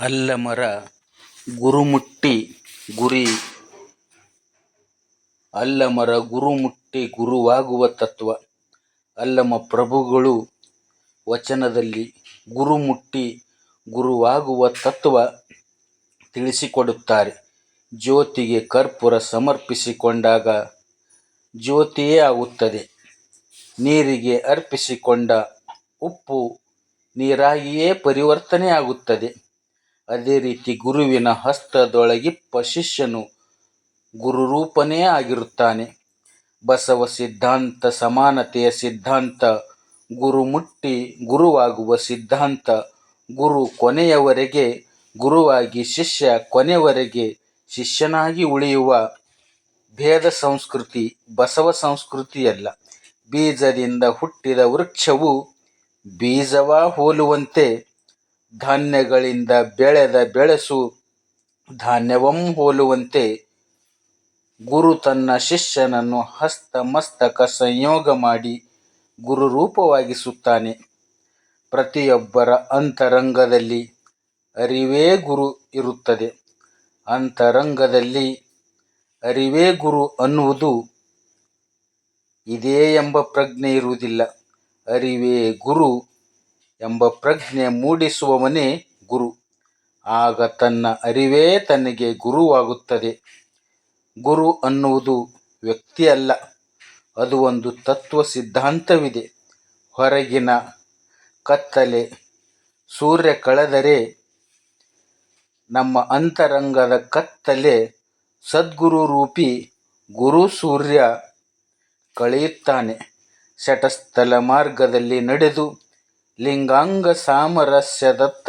ಅಲ್ಲಮರ ಗುರುಮುಟ್ಟಿ ಗುರಿ. ಅಲ್ಲಮರ ಗುರುಮುಟ್ಟಿ ಗುರುವಾಗುವ ತತ್ವ. ಅಲ್ಲಮ ಪ್ರಭುಗಳು ವಚನದಲ್ಲಿ ಗುರುಮುಟ್ಟಿ ಗುರುವಾಗುವ ತತ್ವ ತಿಳಿಸಿಕೊಡುತ್ತಾರೆ. ಜ್ಯೋತಿಗೆ ಕರ್ಪೂರ ಸಮರ್ಪಿಸಿಕೊಂಡಾಗ ಜ್ಯೋತಿಯೇ ಆಗುತ್ತದೆ. ನೀರಿಗೆ ಅರ್ಪಿಸಿಕೊಂಡ ಉಪ್ಪು ನೀರಾಗಿಯೇ ಪರಿವರ್ತನೆಯಾಗುತ್ತದೆ. ಅದೇ ರೀತಿ ಗುರುವಿನ ಹಸ್ತದೊಳಗಿಪ್ಪ ಶಿಷ್ಯನು ಗುರುರೂಪನೇ ಆಗಿರುತ್ತಾನೆ. ಬಸವ ಸಿದ್ಧಾಂತ, ಸಮಾನತೆಯ ಸಿದ್ಧಾಂತ, ಗುರು ಮುಟ್ಟಿ, ಗುರುವಾಗುವ ಸಿದ್ಧಾಂತ, ಗುರು ಕೊನೆಯವರೆಗೆ, ಗುರುವಾಗಿ ಶಿಷ್ಯ ಕೊನೆಯವರೆಗೆ, ಶಿಷ್ಯನಾಗಿ ಉಳಿಯುವ ಭೇದ ಸಂಸ್ಕೃತಿ, ಬಸವ ಸಂಸ್ಕೃತಿಯಲ್ಲ. ಬೀಜದಿಂದ ಹುಟ್ಟಿದ ವೃಕ್ಷವು ಬೀಜವ ಹೋಲುವಂತೆ ಧಾನ್ಯಗಳಿಂದ ಬೆಳೆದ ಬೆಳೆಸು ಧಾನ್ಯವಂ ಹೋಲುವಂತೆ ಗುರು ತನ್ನ ಶಿಷ್ಯನನ್ನು ಹಸ್ತ ಮಸ್ತಕ ಸಂಯೋಗ ಮಾಡಿ ಗುರು ರೂಪವಾಗಿಸುತ್ತಾನೆ. ಪ್ರತಿಯೊಬ್ಬರ ಅಂತರಂಗದಲ್ಲಿ ಅರಿವೇ ಗುರು ಇರುತ್ತದೆ. ಅಂತರಂಗದಲ್ಲಿ ಅರಿವೇ ಗುರು ಅನ್ನುವುದು ಇದೇ ಎಂಬ ಪ್ರಜ್ಞೆ ಇರುವುದಿಲ್ಲ. ಅರಿವೇ ಗುರು ಎಂಬ ಪ್ರಜ್ಞೆ ಮೂಡಿಸುವವನೇ ಗುರು. ಆಗ ತನ್ನ ಅರಿವೇ ತನಗೆ ಗುರುವಾಗುತ್ತದೆ. ಗುರು ಅನ್ನುವುದು ವ್ಯಕ್ತಿಯಲ್ಲ, ಅದು ಒಂದು ತತ್ವ ಸಿದ್ಧಾಂತವಿದೆ. ಹೊರಗಿನ ಕತ್ತಲೆ ಸೂರ್ಯ ಕಳೆದರೆ ನಮ್ಮ ಅಂತರಂಗದ ಕತ್ತಲೆ ಸದ್ಗುರು ರೂಪಿ ಗುರು ಸೂರ್ಯ ಕಳೆಯುತ್ತಾನೆ. ಶಟಸ್ಥಲ ಮಾರ್ಗದಲ್ಲಿ ನಡೆದು ಲಿಂಗಾಂಗ ಸಾಮರಸ್ಯದತ್ತ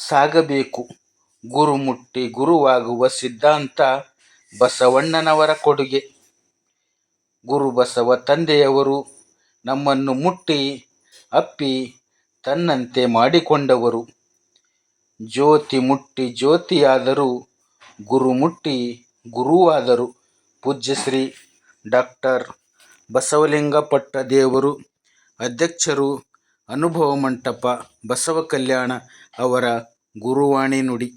ಸಾಗಬೇಕು. ಗುರು ಮುಟ್ಟಿ ಗುರುವಾಗುವ ಸಿದ್ಧಾಂತ ಬಸವಣ್ಣನವರ ಕೊಡುಗೆ. ಗುರು ಬಸವ ತಂದೆಯವರು ನಮ್ಮನ್ನು ಮುಟ್ಟಿ ಅಪ್ಪಿ ತನ್ನಂತೆ ಮಾಡಿಕೊಂಡವರು. ಜ್ಯೋತಿ ಮುಟ್ಟಿ ಜ್ಯೋತಿಯಾದರು ಗುರು ಮುಟ್ಟಿ ಗುರುವಾದರು. ಪೂಜ್ಯಶ್ರೀ ಡಾಕ್ಟರ್ ಬಸವಲಿಂಗಪಟ್ಟ ದೇವರು ಅಧ್ಯಕ್ಷರು ಅನುಭವ ಮಂಟಪ ಬಸವ ಕಲ್ಯಾಣ ಅವರ ಗುರುವಾಣಿ ನುಡಿ.